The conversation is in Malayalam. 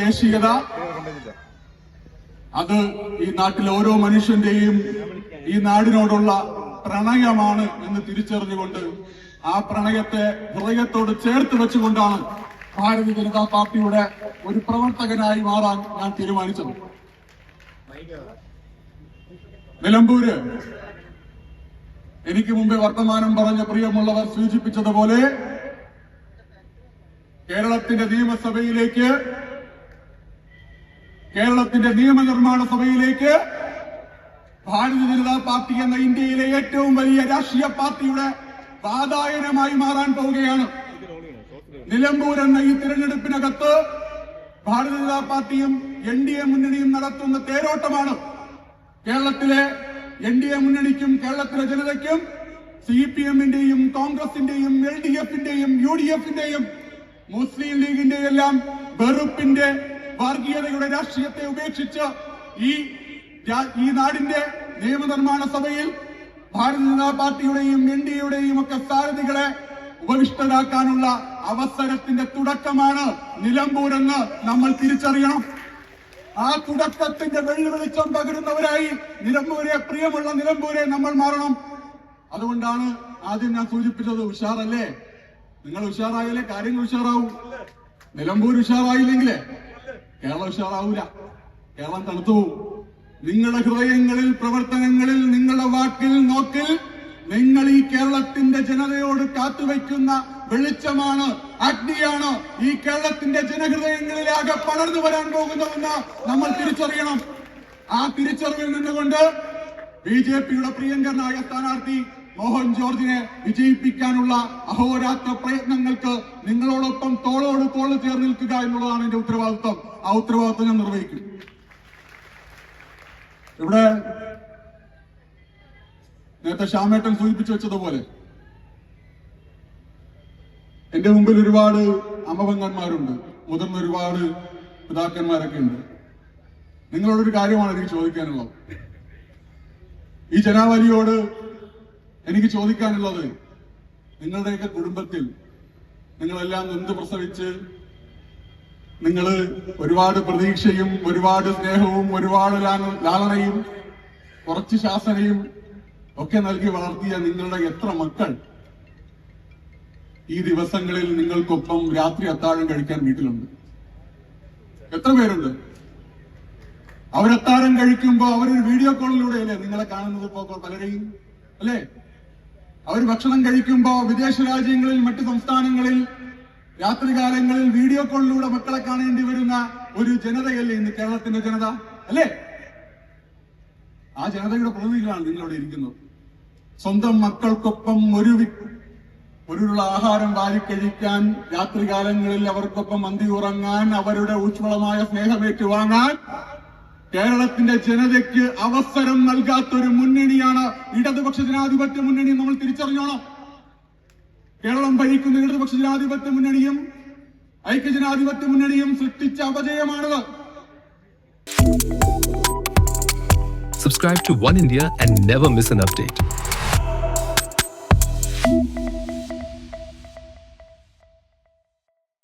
ദേശീയത. അത് ഈ നാട്ടിലെ ഓരോ മനുഷ്യന്റെയും ഈ നാടിനോടുള്ള പ്രണയമാണ് എന്ന് തിരിച്ചറിഞ്ഞുകൊണ്ട് ആ പ്രണയത്തെ ഹൃദയത്തോട് ചേർത്ത് വെച്ചുകൊണ്ടാണ് ഭാരതീയ ജനതാ പാർട്ടിയുടെ ഒരു പ്രവർത്തകനായി മാറാൻ ഞാൻ തീരുമാനിച്ചത്. നിലമ്പൂര്. എനിക്ക് മുമ്പേ വർത്തമാനം പറഞ്ഞ പ്രിയമുള്ളവർ സൂചിപ്പിച്ചതുപോലെ കേരളത്തിന്റെ നിയമസഭയിലേക്ക് കേരളത്തിന്റെ നിയമനിർമ്മാണ സഭയിലേക്ക് ഭാരതീയ ജനതാ പാർട്ടി എന്ന ഇന്ത്യയിലെ ഏറ്റവും വലിയ രാഷ്ട്രീയ പാർട്ടിയുടെ വാതായനമായി മാറാൻ പോവുകയാണ്. നിലമ്പൂർ എന്ന ഈ തിരഞ്ഞെടുപ്പിനകത്ത് ഭാരതീയ ജനതാ പാർട്ടിയും എൻ ഡി എ മുന്നണിയും നടത്തുന്ന തേരോട്ടമാണ്. കേരളത്തിലെ എൻ ഡി എ മുന്നണിക്കും കേരളത്തിലെ ജനതയ്ക്കും സി പി എമ്മിന്റെയും കോൺഗ്രസിന്റെയും എൽ ഡി എഫിന്റെയും യു ഡി എഫിന്റെയും മുസ്ലിം ലീഗിന്റെയും എല്ലാം വെറുപ്പിന്റെ വർഗീയതയുടെ രാഷ്ട്രീയത്തെ ഉപേക്ഷിച്ച് ഈ ഈ നാടിന്റെ നിയമനിർമ്മാണ സഭയിൽ ഭാരതീയ ജനതാ പാർട്ടിയുടെയും എൻ ഡി എയുടെയും ഒക്കെ സാരഥികളെ ഉപവിഷ്ടരാക്കാനുള്ള അവസരത്തിന്റെ തുടക്കമാണ് നിലമ്പൂരെന്ന് നമ്മൾ തിരിച്ചറിയണം. ആ തുടക്കത്തിന്റെ വെള്ളി വെളിച്ചം പകരുന്നവരായി നിലമ്പൂരെ പ്രിയമുള്ള നിലമ്പൂരെ നമ്മൾ മാറണം. അതുകൊണ്ടാണ് ആദ്യം ഞാൻ സൂചിപ്പിച്ചത് ഉഷാറല്ലേ? നിങ്ങൾ ഉഷാറായാലേ കാര്യങ്ങൾ ഉഷാറാവും. നിലമ്പൂർ ഉഷാറായില്ലെങ്കിലേ? കേരളം ഉഷാറാവൂല. കേരളം തണുത്തു നിങ്ങളുടെ ഹൃദയങ്ങളിൽ പ്രവർത്തനങ്ങളിൽ നിങ്ങളുടെ വാക്കിൽ നോക്കിൽ നിങ്ങൾ ഈ കേരളത്തിന്റെ ജനതയോട് കാത്തുവയ്ക്കുന്ന വെളിച്ചമാണ് അഗ്നിയാണ്. ഈ കേരളത്തിന്റെ ജനഹൃദയങ്ങളിലാകെ പടർന്നു വരാൻ പോകുന്നതെന്ന് നമ്മൾ തിരിച്ചറിയണം. ആ തിരിച്ചറിവിൽ നിന്നുകൊണ്ട് ബി ജെ പിയുടെ പ്രിയങ്കരനായ സ്ഥാനാർത്ഥി മോഹൻ ജോർജിനെ വിജയിപ്പിക്കാനുള്ള അഹോരാത്ര പ്രയത്നങ്ങൾക്ക് നിങ്ങളോടൊപ്പം തോളോട് തോൾ ചേർന്ന് നിൽക്കുക എന്നുള്ളതാണ് എന്റെ ഉത്തരവാദിത്വം. ആ ഉത്തരവാദിത്വം ഞാൻ നിർവഹിക്കും. ഇവിടെ നേരത്തെ ശ്യാമേട്ടൻ സൂചിപ്പിച്ചു വെച്ചതുപോലെ എന്റെ മുമ്പിൽ ഒരുപാട് അമ്മപങ്കന്മാരുണ്ട് മുതിർന്ന ഒരുപാട് പിതാക്കന്മാരൊക്കെ ഉണ്ട് നിങ്ങളോടൊരു കാര്യമാണ് എനിക്ക് ചോദിക്കാനുള്ളത്. ഈ ജനാവലിയോട് എനിക്ക് ചോദിക്കാനുള്ളത് നിങ്ങളുടെയൊക്കെ കുടുംബത്തിൽ നിങ്ങളെല്ലാം നൊന്ത് പ്രസവിച്ച്? നിങ്ങൾ ഒരുപാട് പ്രതീക്ഷയും ഒരുപാട് സ്നേഹവും ഒരുപാട് ലാളനയും കുറച്ച് ശാസനയും ഒക്കെ നൽകി വളർത്തിയ നിങ്ങളുടെ എത്ര മക്കൾ ഈ ദിവസങ്ങളിൽ നിങ്ങൾക്കൊപ്പം രാത്രി അത്താഴം കഴിക്കാൻ വീട്ടിലുണ്ട്? എത്ര പേരുണ്ട്? അവരത്താഴം കഴിക്കുമ്പോ അവരൊരു വീഡിയോ കോളിലൂടെ അല്ലേ നിങ്ങളെ കാണുന്നത് ഇപ്പോ പലരെയും? അല്ലേ? അവർ ഭക്ഷണം കഴിക്കുമ്പോൾ വിദേശ രാജ്യങ്ങളിൽ മറ്റ് സംസ്ഥാനങ്ങളിൽ രാത്രികാലങ്ങളിൽ വീഡിയോ കോളിലൂടെ മക്കളെ കാണേണ്ടി വരുന്ന ഒരു ജനതയല്ലേ ഇന്ന് കേരളത്തിന്റെ ജനത അല്ലേ? ആ ജനതയുടെ പ്രതിനിധികളാണ് നിങ്ങളവിടെ ഇരിക്കുന്നത്. സ്വന്തം മക്കൾക്കൊപ്പം ഒരു ഒരുള്ള ആഹാരം വാരിക്കഴിക്കാൻ രാത്രികാലങ്ങളിൽ അവർക്കൊപ്പം മന്തി ഉറങ്ങാൻ അവരുടെ ഊഷ്മളമായ സ്നേഹമേറ്റുവാങ്ങാൻ കേരളത്തിന്റെ ജനതയ്ക്ക് അവസരം നൽകാത്ത ഒരു മുന്നണിയാണ് ഇടതുപക്ഷ ജനാധിപത്യ മുന്നണി നമ്മൾ തിരിച്ചറിഞ്ഞോണം കേരളം ഭരിക്കുന്ന ഇടതുപക്ഷ ജനാധിപത്യ മുന്നണിയും ഐക്യജനാധിപത്യ മുന്നണിയും സൃഷ്ടിച്ച അപജയമാണത് Subscribe to One India and never miss an update.